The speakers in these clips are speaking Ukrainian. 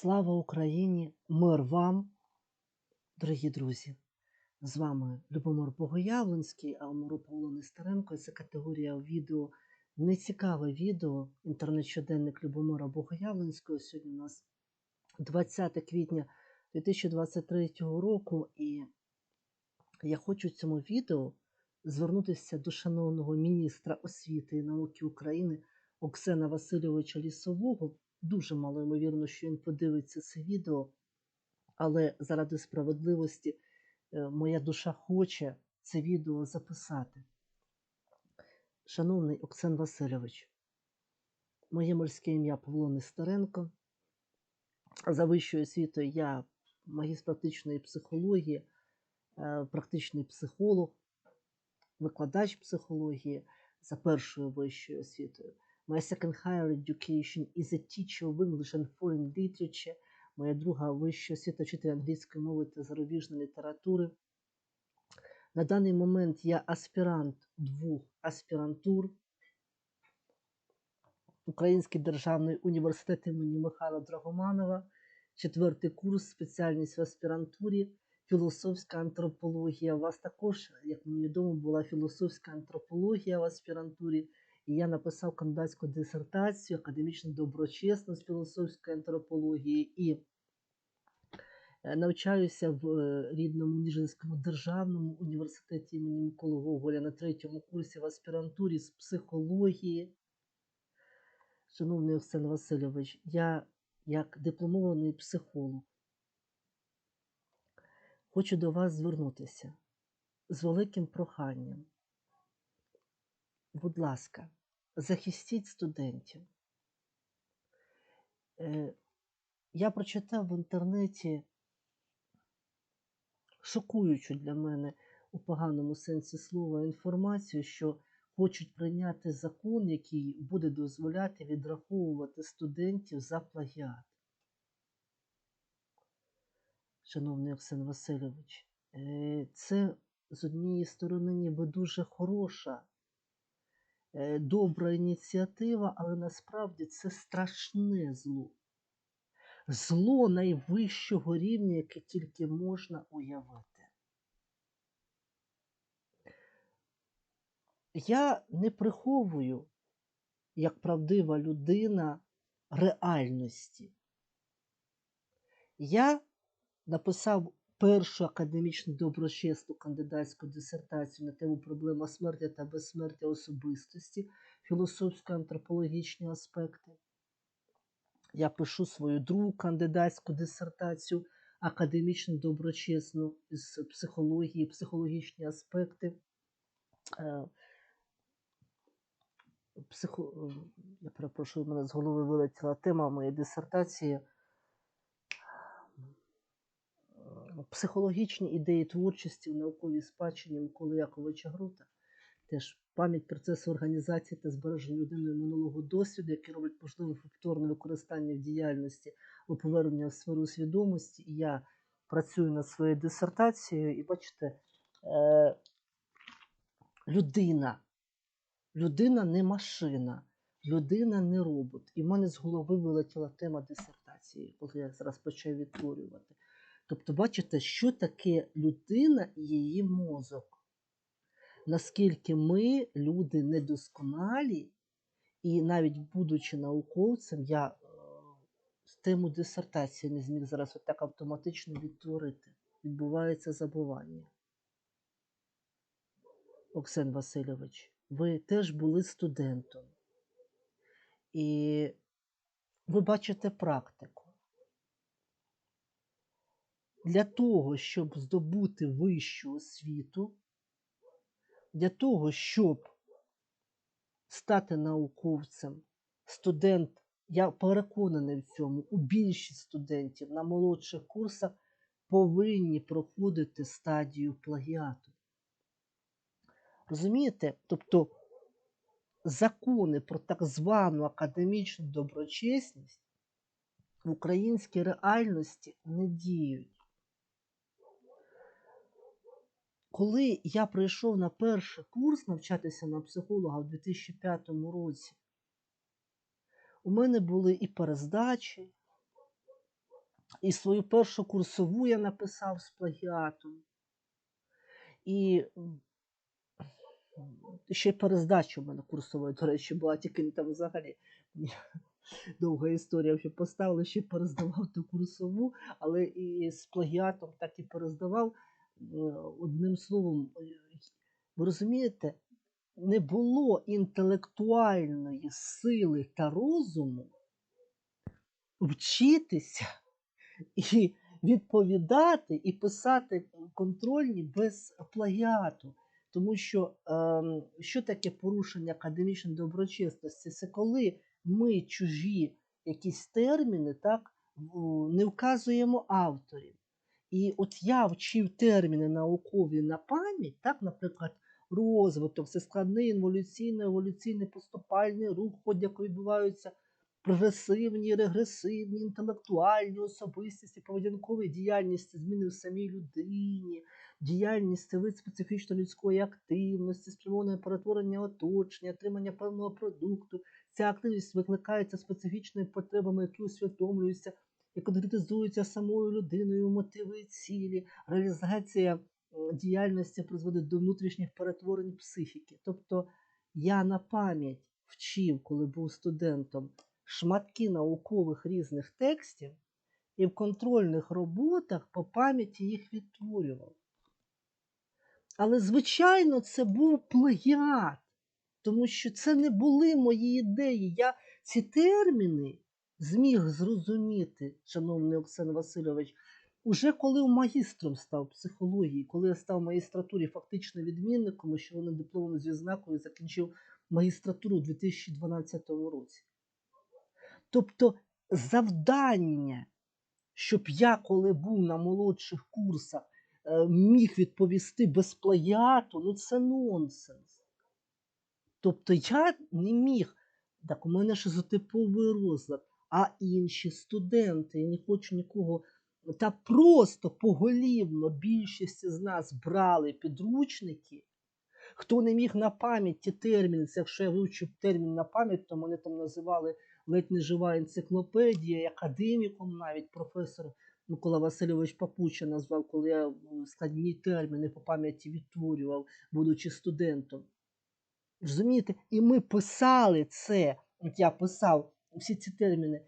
Слава Україні! Мир вам, дорогі друзі! З вами Любомир Богоявленський, а Омару Павло Нестеренко. Це категорія відео нецікаве відео. Інтернет-щоденник Любомира Богоявленського. Сьогодні у нас 20 квітня 2023 року, і я хочу в цьому відео звернутися до шановного міністра освіти і науки України Оксена Васильовича Лісового. Дуже мало ймовірно, що він подивиться це відео, але заради справедливості е, моя душа хоче це відео записати. Шановний Оксен Васильович, моє морське ім'я Павло Нестеренко. За вищою освітою я магістр практичної психології, е, практичний психолог, викладач психології за першою вищою освітою. My second higher education is a teacher of English and foreign literature. Моя друга вища освіта вчитель англійської мови та зарубіжної літератури. На даний момент я аспірант двох аспірантур. Український державний університет імені Михайла Драгоманова, четвертий курс, спеціальність в аспірантурі, філософська антропологія. У вас також, як мені відомо, була філософська антропологія в аспірантурі. І я написав кандидатську дисертацію академічну доброчесність філософської антропології і е, навчаюся в е, рідному Ніжинському державному університеті імені Миколи Гоголя на третьому курсі в аспірантурі з психології. Шановний Оксан Васильович, я як дипломований психолог хочу до вас звернутися з великим проханням. Будь ласка, захистіть студентів. Е, Я прочитав в інтернеті шокуючу для мене у поганому сенсі слова інформацію, що хочуть прийняти закон, який буде дозволяти відраховувати студентів за плагіат. Шановний Оксан Васильович, е, це з однієї сторони ніби дуже хороша добра ініціатива, але насправді це страшне зло. Зло найвищого рівня, яке тільки можна уявити. Я не приховую, як правдива людина, реальності. Я написав першу академічну доброчесну кандидатську дисертацію на тему проблема смерті та безсмертя особистості, філософсько-антропологічні аспекти. Я пишу свою другу кандидатську дисертацію, академічну доброчесну з психології, психологічні аспекти. Е, Психо... Я перепрошую, мене з голови вилетіла тема моєї дисертації психологічні ідеї творчості в науковій спадщині Миколи Яковича Грута, теж пам'ять процесу організації та збереження людиною минулого досвіду, який робить можливе повторне використання в діяльності або повернення в сферу свідомості. І я працюю над своєю дисертацією, і бачите, е, людина, людина не машина. Людина не робот. І в мене з голови вилетіла тема дисертації, коли я зараз почав відтворювати. Тобто, бачите, що таке людина і її мозок. Наскільки ми, люди, недосконалі, і навіть будучи науковцем, я е, тему дисертації не зміг зараз отак автоматично відтворити. Відбувається забування. Оксен Васильович, ви теж були студентом. І ви бачите практику. Для того, щоб здобути вищу освіту, для того, щоб стати науковцем, студент, я переконаний в цьому, у більшість студентів на молодших курсах повинні проходити стадію плагіату. Розумієте? Тобто закони про так звану академічну доброчесність в українській реальності не діють. Коли я прийшов на перший курс навчатися на психолога в 2005 році, у мене були і перездачі, І свою першу курсову я написав з плагіатом. І ще й перездача у мене курсової, до речі, була тільки не там взагалі. Довга історія, що поставили, ще перездавав ту курсову, але і з плагіатом так і перездавав. М, Одним словом, е, ви розумієте, не було інтелектуальної сили та розуму вчитися і відповідати, і писати контрольні без плагіату. Тому що ем, що таке порушення академічної доброчесності? Це коли ми чужі якісь терміни так, не вказуємо авторів. І от я вчив терміни наукові на пам'ять, так, наприклад, розвиток, це складний інволюційний, еволюційний поступальний рух, ході відбуваються прогресивні, регресивні, інтелектуальні особистості, поведінкові діяльності, зміни в самій людині, діяльність вид специфічно людської активності, спрямоване перетворення оточення, отримання певного продукту. Ця активність викликається специфічними потребами, які усвідомлюються і конкретизуються самою людиною, мотиви і цілі, реалізація діяльності призводить до внутрішніх перетворень психіки. Тобто я на пам'ять вчив, коли був студентом, шматки наукових різних текстів і в контрольних роботах по пам'яті їх відтворював. Але, звичайно, це був плагіат, тому що це не були мої ідеї. Я ці терміни зміг зрозуміти, шановний Оксан Васильович, уже коли магістром став психології, коли я став в магістратурі фактично відмінником, що вони дипломом з відзнакою закінчив магістратуру у 2012 році. Тобто завдання, щоб я, коли був на молодших курсах, е, міг відповісти без плагіату, ну це нонсенс. Тобто я не міг, так у мене шизотиповий розлад, а інші студенти, я не хочу нікого, та просто поголівно більшість з нас брали підручники. Хто не міг на пам'ять ті терміни, це якщо я вивчив термін на пам'ять, то мене там називали ледь не жива енциклопедія, академіком навіть професор Микола Васильович Папуча назвав, коли я складні терміни по пам'яті відтворював, будучи студентом. Розумієте? І ми писали це, от я писав всі ці терміни.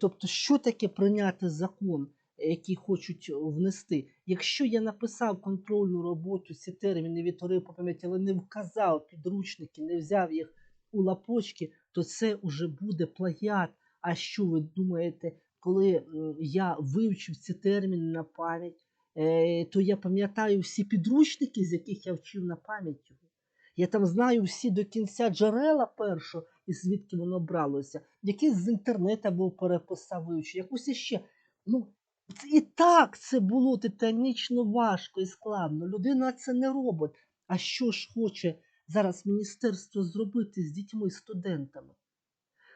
Тобто, що таке прийняти закон, який хочуть внести? Якщо я написав контрольну роботу, ці терміни відтворив по пам'яті, але не вказав підручники, не взяв їх у лапочки, то це вже буде плагіат. А що ви думаєте, коли я вивчив ці терміни на пам'ять, е, то я пам'ятаю всі підручники, з яких я вчив на пам'ять його. Я там знаю всі до кінця джерела першого, і звідки воно бралося. Якийсь з інтернету був переписав вивчив, якусь іще. Ну, і так це було титанічно важко і складно. Людина це не робить. А що ж хоче зараз міністерство зробити з дітьми, студентами?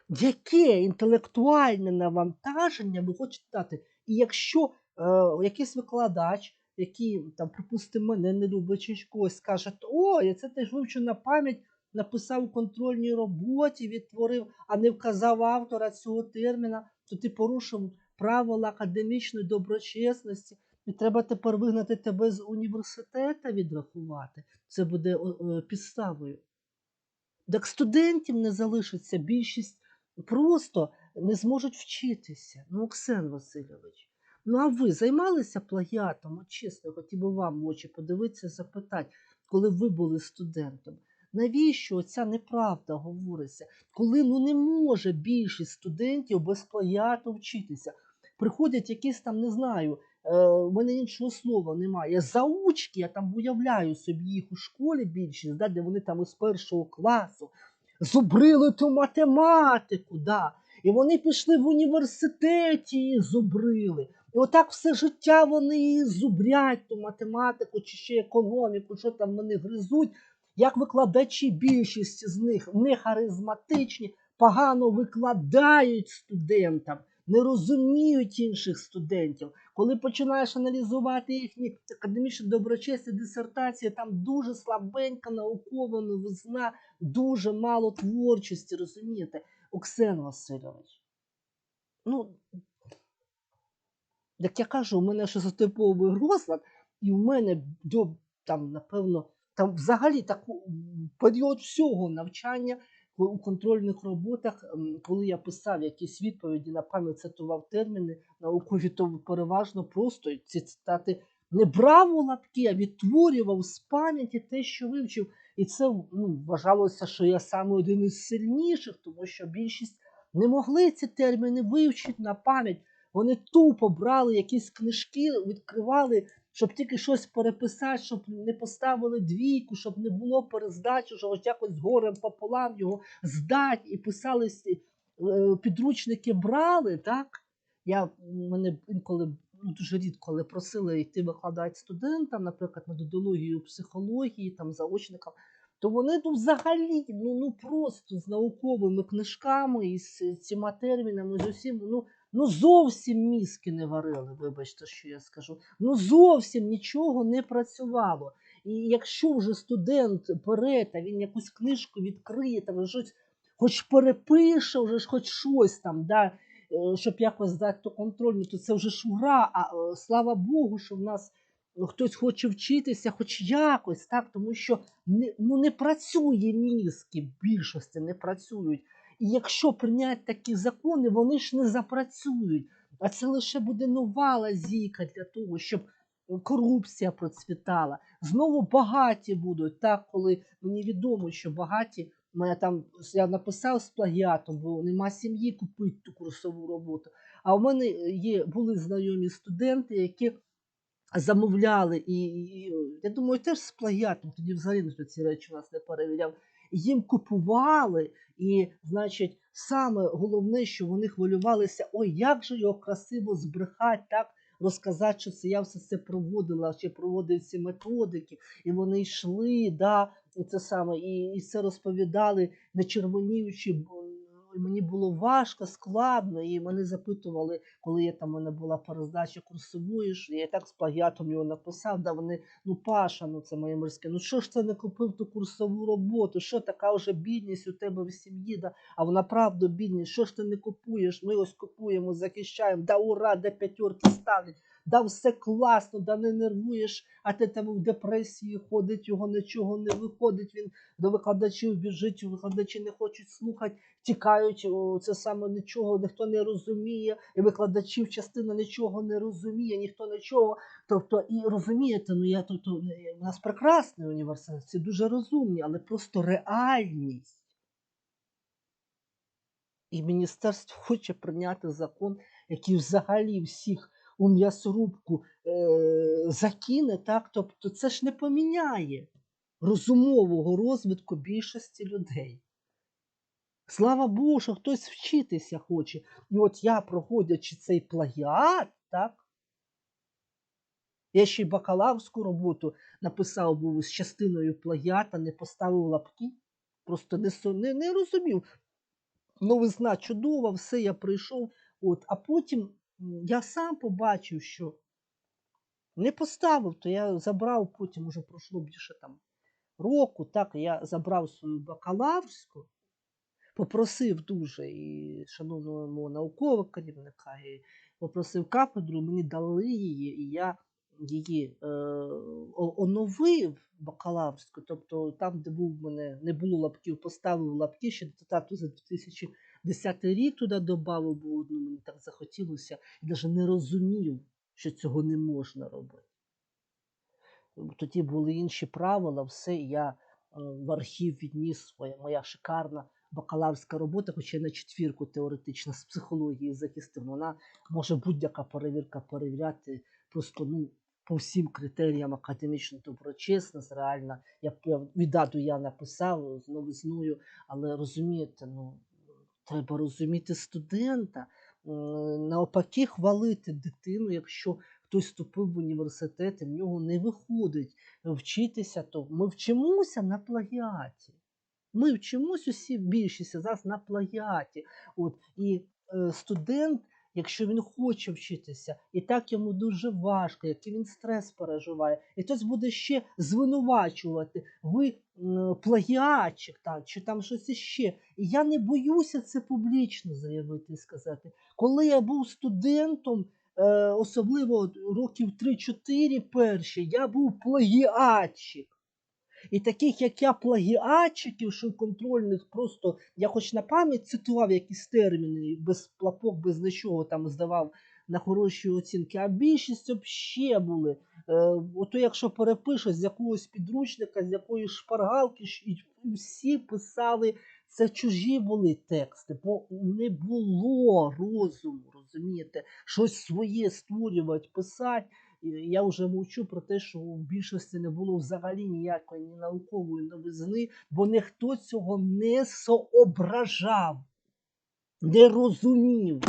Яке інтелектуальне навантаження ви хочете дати? І якщо е, якийсь викладач, який, там, припустимо, мене не любить чи когось, скаже, о, я це теж вивчу на пам'ять, написав у контрольній роботі, відтворив, а не вказав автора цього терміна, то ти порушив правила академічної доброчесності, і треба тепер вигнати тебе з університету відрахувати. Це буде підставою. Так студентів не залишиться, більшість просто не зможуть вчитися. Ну, Оксен Васильович, ну а ви займалися плагіатом? От чесно, хотів би вам в очі подивитися, запитати, коли ви були студентом. Навіщо ця неправда говориться? Коли ну не може більшість студентів без плагіату вчитися? Приходять якісь там, не знаю, е, в мене іншого слова немає. Заучки, я там уявляю собі їх у школі більшість, да, де вони там із першого класу зубрили ту математику, да. і вони пішли в університеті і зубрили. І отак все життя вони зубрять ту математику чи ще економіку, що там вони гризуть. Як викладачі, більшість з них не харизматичні, погано викладають студентам, не розуміють інших студентів. Коли починаєш аналізувати їхні академічні доброчесні дисертації, там дуже слабенька наукова новизна, дуже мало творчості, розумієте, Оксен Васильович. Ну, Як я кажу, у мене шизотиповий розлад, і в мене до там, напевно, там взагалі таку м, період всього навчання у контрольних роботах, коли я писав якісь відповіді на пам'ять, цитував терміни наукові, то переважно просто ці цитати не брав у лапки, а відтворював з пам'яті те, що вивчив. І це ну, вважалося, що я саме один із сильніших, тому що більшість не могли ці терміни вивчити на пам'ять. Вони тупо брали якісь книжки, відкривали, щоб тільки щось переписати, щоб не поставили двійку, щоб не було перездачі, щоб ось якось з горем пополам його здати і писали е, підручники брали, так? Я мене інколи ну, дуже рідко, коли просили йти викладати студентам, наприклад, методологію психології, там заочникам, то вони ну, взагалі ну, ну просто з науковими книжками і з цими термінами, з усім, ну, ну зовсім мізки не варили, вибачте, що я скажу. Ну зовсім нічого не працювало. І якщо вже студент бере, та він якусь книжку відкриє, там щось, хоч перепише, вже хоч щось там, да, е, щоб якось здати то контрольну, то це вже ж ура. А е, слава Богу, що в нас ну, хтось хоче вчитися, хоч якось, так, тому що не, ну, не працює мізки, більшості не працюють. І якщо прийняти такі закони, вони ж не запрацюють. А це лише буде нова лазійка для того, щоб корупція процвітала. Знову багаті будуть, так, коли мені відомо, що багаті. Мене там я написав з плагіатом, бо нема сім'ї купити ту курсову роботу. А у мене є були знайомі студенти, які замовляли, і, і я думаю, теж з плагіатом, тоді взагалі ніхто ці речі у нас не перевіряв. Їм купували, і, значить, саме головне, що вони хвилювалися, ой, як же його красиво збрехати, так, розказати, що це я все це проводила, чи проводив ці методики, і вони йшли, да, і це саме, і, і це розповідали, не червоніючи, бо мені було важко, складно, і мене запитували, коли я там мене була перездача курсової, що я так з плагіатом його написав, да вони, ну Паша, ну це моє морське, ну що ж ти не купив ту курсову роботу? Що така вже бідність у тебе в сім'ї? Да? А вона правда бідність, що ж ти не купуєш? Ми ось купуємо, захищаємо, да ура, де п'ятерки ставлять, да все класно, да не нервуєш, а ти там в депресії ходить, його нічого не виходить, він до викладачів біжить, викладачі не хочуть слухати, тікають, це саме нічого, ніхто не розуміє, і викладачів частина нічого не розуміє, ніхто нічого. Тобто, і розумієте, ну я тобто, у нас прекрасний університет, всі дуже розумні, але просто реальність. І міністерство хоче прийняти закон, який взагалі всіх у м'ясорубку е, закине, так? Тобто це ж не поміняє розумового розвитку більшості людей. Слава Богу, хтось вчитися хоче. І от я, проходячи цей плагіат, так, я ще й бакалаврську роботу написав був з частиною плагіата, не поставив лапки, просто не, не, не розумів. Новизна чудова, все, я прийшов. От, а потім я сам побачив, що не поставив, то я забрав, потім уже пройшло більше там року, так, я забрав свою бакалаврську, попросив дуже і шановного мого наукового керівника, і попросив кафедру, мені дали її, і я її е, оновив бакалаврську. Тобто там, де був в мене, не було лапків, поставив лапки, ще цитату за 2010 рік туди додав, бо ну, мені так захотілося, і навіть не розумів, що цього не можна робити. Тоді були інші правила, все, я е, в архів відніс своя моя шикарна бакалаврська робота, хоча я на четвірку теоретично з психології захистив. Вона може будь-яка перевірка перевіряти просто ну, по всім критеріям академічно доброчесність, реально. Я, віддаду я написав з новизною, але розумієте, ну треба розуміти студента, навпаки, хвалити дитину, якщо хтось вступив в університет, і в нього не виходить вчитися, то ми вчимося на плагіаті. Ми вчимось усі більшість зараз на плагіаті. От, і е, студент, якщо він хоче вчитися, і так йому дуже важко, який він стрес переживає, і хтось буде ще звинувачувати, ви плагіатчик, так, чи там щось іще. І я не боюся це публічно заявити і сказати. Коли я був студентом, е, особливо років 3-4 перші, я був плагіатчик. І таких, як я, плагіатчиків, що контрольних, просто я хоч на пам'ять цитував якісь терміни, без плапок, без нічого там здавав на хороші оцінки, а більшість взагалі були. Е, ото якщо перепишеш з якогось підручника, з якоїсь шпаргалки, і всі писали, це чужі були тексти, бо не було розуму, розумієте, щось своє створювати, писати. Я вже мовчу про те, що в більшості не було взагалі ніякої ні наукової новизни, бо ніхто цього не соображав, не розумів.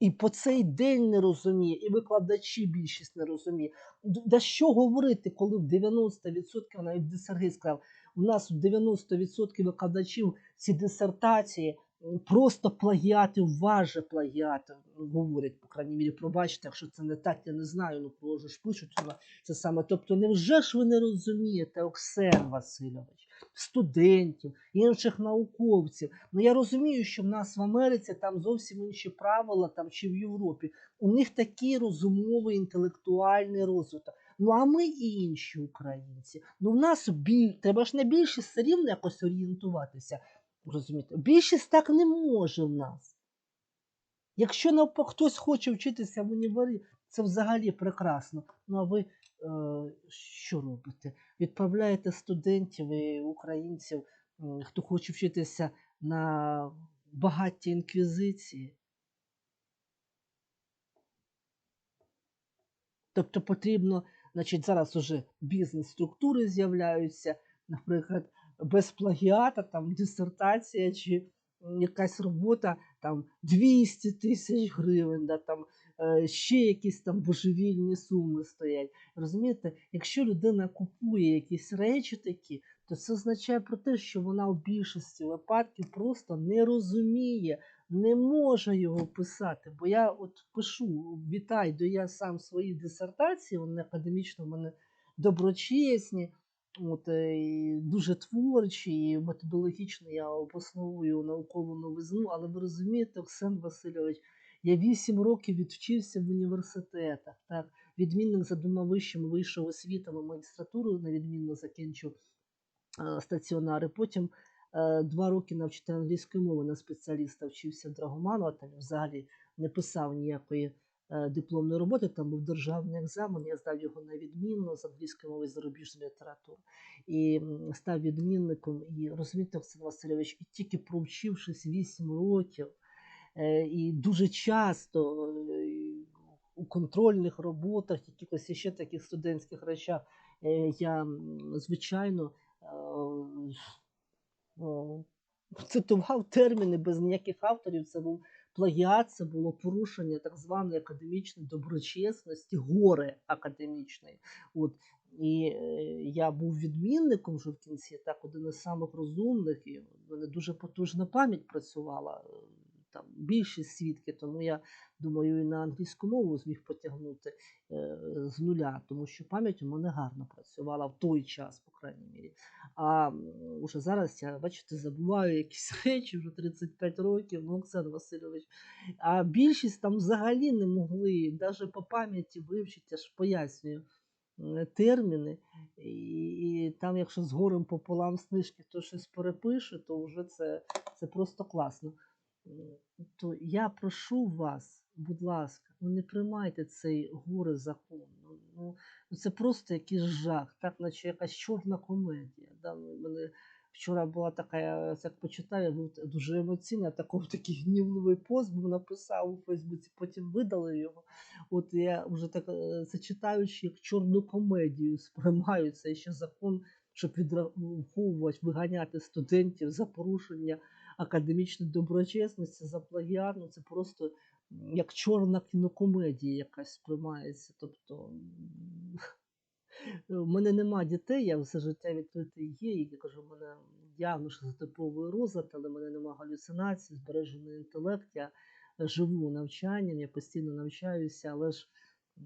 І по цей день не розуміє, і викладачі більшість не розуміє. Да що говорити, коли в 90% навіть Десергей сказав, у нас в 90% викладачів ці дисертації просто плагіати, важе плагіати говорять, по крайній мірі, пробачте, якщо це не так, я не знаю, ну кого ж пишуть це саме. Тобто, невже ж ви не розумієте, Оксен Васильович, студентів, інших науковців? Ну я розумію, що в нас в Америці там зовсім інші правила, там чи в Європі. У них такий розумовий інтелектуальний розвиток. Ну а ми і інші українці. Ну в нас біль... треба ж на більшість все рівно якось орієнтуватися. Розумієте? Більшість так не може в нас. Якщо навпаки хтось хоче вчитися в універі, це взагалі прекрасно. Ну а ви е, що робите? Відправляєте студентів і українців, хто хоче вчитися на багаті інквізиції. Тобто потрібно, значить, зараз уже бізнес-структури з'являються, наприклад, без плагіата, там дисертація чи якась робота там 200 тисяч гривень, да, там е, ще якісь там божевільні суми стоять. Розумієте, якщо людина купує якісь речі такі, то це означає про те, що вона в більшості випадків просто не розуміє, не може його писати. Бо я от пишу, вітай, до я сам свої дисертації, вони академічно в мене доброчесні, от, е, дуже творчі, і методологічно я обосновую наукову новизну, але ви розумієте, Оксан Васильович, я вісім років відвчився в університетах, так, відмінник за двома вищими вийшов освітами магістратуру, невідмінно закінчив е, стаціонари. Потім е, два роки навчити англійської мови на спеціаліста вчився в Драгоману, а там взагалі не писав ніякої дипломної роботи. Там був державний екзамен, я здав його на відмінно з англійської мови зарубіжної літератури. І став відмінником. І розумієте, Оксан Васильович, і тільки провчившись 8 років, е, і дуже часто е, у контрольних роботах, якихось ще таких студентських речах, е, я, звичайно, е, цитував терміни без ніяких авторів. Це був плагіат, це було порушення так званої академічної доброчесності, горе академічної. От. І е, я був відмінником вже в кінці, так один із самих розумних, і в мене дуже потужна пам'ять працювала. Там більшість свідки, тому я думаю, і на англійську мову зміг потягнути е, з нуля, тому що пам'ять у мене гарно працювала в той час, по крайній мірі. А уже зараз я, бачите, забуваю якісь речі, вже 35 років, ну, Оксан Васильович. А більшість там взагалі не могли, навіть по пам'яті вивчити, я ж пояснюю терміни. І, і там, якщо з горем пополам з книжки хто щось перепише, то вже це, це просто класно. М, То я прошу вас, будь ласка, ну не приймайте цей горе закон. Ну, ну, ну це просто якийсь жах, так наче якась чорна комедія. Да? Ну, мене вчора була така, я як почитав, я був дуже емоційний, такий, такий гнівливий пост був написав у Фейсбуці, потім видали його. От я вже так е, це читаючи, як чорну комедію сприймаю цей ще закон, щоб відраховувати, виганяти студентів за порушення академічної доброчесності, за плагіат. Ну це просто як чорна кінокомедія якась сприймається. Тобто у мене нема дітей, я все життя відкритий є, я кажу, у мене явно що типовий розлад, але в мене нема галюцинацій, збережений інтелект, я живу навчанням, я постійно навчаюся, але ж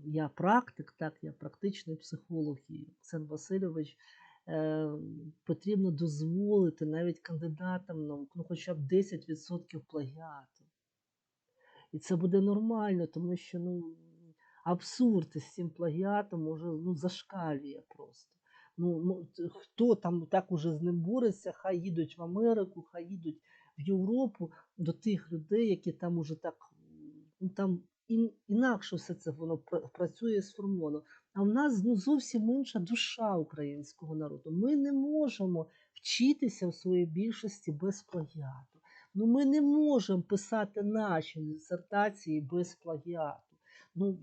я практик, так, я практичний психолог і Оксан Васильович. Е, потрібно дозволити навіть кандидатам ну хоча б 10% плагіату. І це буде нормально, тому що ну, абсурд із цим плагіатом може ну, зашкалює просто. Ну, ну, хто там так уже з ним бореться, хай їдуть в Америку, хай їдуть в Європу до тих людей, які там уже так ну, там ін, інакше все це воно пра- працює сформовано. А в нас ну, зовсім інша душа українського народу. Ми не можемо вчитися в своїй більшості без плагіату. Ну, ми не можемо писати наші дисертації без плагіату. Ну,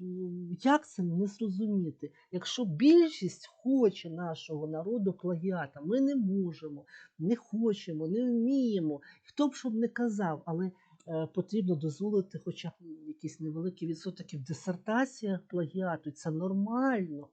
як це не зрозуміти? Якщо більшість хоче нашого народу плагіата, ми не можемо, не хочемо, не вміємо. Хто б щоб не казав, але потрібно дозволити хоча б якийсь невеликий відсоток в дисертаціях плагіату. Це нормально.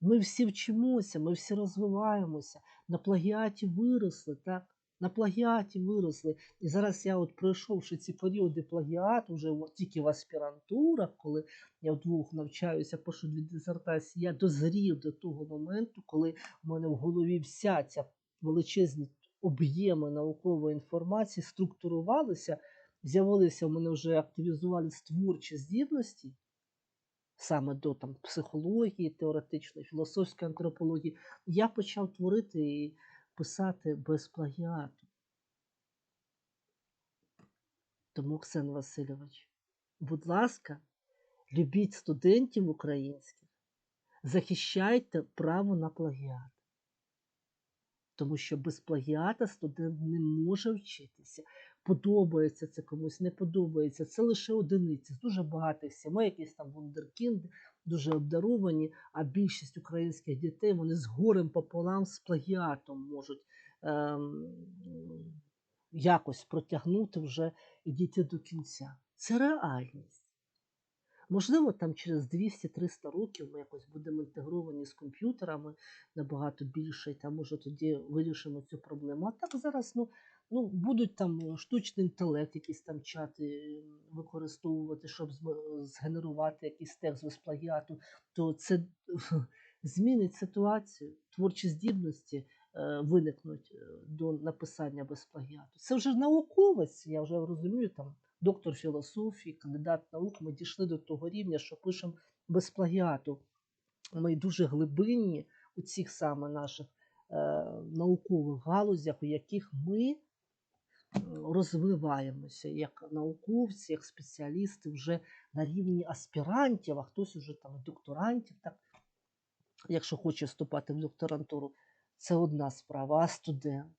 Ми всі вчимося, ми всі розвиваємося. На плагіаті виросли, так? На плагіаті виросли. І зараз я, от пройшовши ці періоди плагіату, вже тільки в аспірантурах, коли я вдвох навчаюся, пишу дві дисертації, я дозрів до того моменту, коли в мене в голові вся ця величезні об'єми наукової інформації структурувалися, з'явилися в мене вже активізувалися творчі здібності, саме до там, психології, теоретичної, філософської антропології, я почав творити і писати без плагіату. Тому, Оксан Васильович, будь ласка, любіть студентів українських, захищайте право на плагіат. Тому що без плагіата студент не може вчитися. Подобається це комусь, не подобається. Це лише одиниці. З дуже багатих сімей, якісь там вундеркінди, дуже обдаровані, а більшість українських дітей вони з горем пополам з плагіатом можуть ем, якось протягнути вже і дійти до кінця. Це реальність. Можливо, там через 200-300 років ми якось будемо інтегровані з комп'ютерами набагато більше, і там може тоді вирішимо цю проблему. А так зараз ну, ну, будуть там штучний інтелект, якісь там чати використовувати, щоб згенерувати якийсь текст без плагіату, то це змінить ситуацію, творчі здібності е, виникнуть е, до написання без плагіату. Це вже науковець, я вже розумію, там доктор філософії, кандидат наук. Ми дійшли до того рівня, що пишемо без плагіату. Ми дуже глибинні у цих саме наших е, наукових галузях, у яких ми розвиваємося як науковці, як спеціалісти вже на рівні аспірантів, а хтось уже там докторантів, так, якщо хоче вступати в докторантуру, це одна справа, а студент.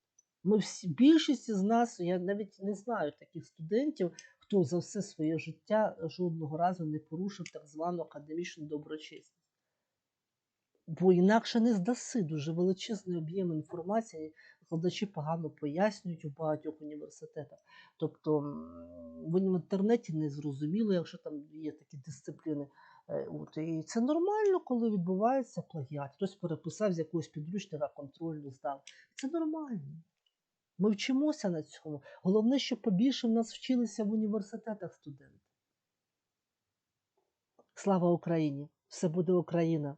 Ми всі, більшість з нас, я навіть не знаю таких студентів, хто за все своє життя жодного разу не порушив так звану академічну доброчесність. Бо інакше не здаси дуже величезний об'єм інформації, викладачі погано пояснюють у багатьох університетах. Тобто м, в інтернеті не зрозуміло, якщо там є такі дисципліни. Е, От, і це нормально, коли відбувається плагіат. Хтось переписав з якогось підручника контрольну здав. Це нормально. Ми вчимося на цьому. Головне, щоб побільше в нас вчилися в університетах студенти. Слава Україні! Все буде Україна!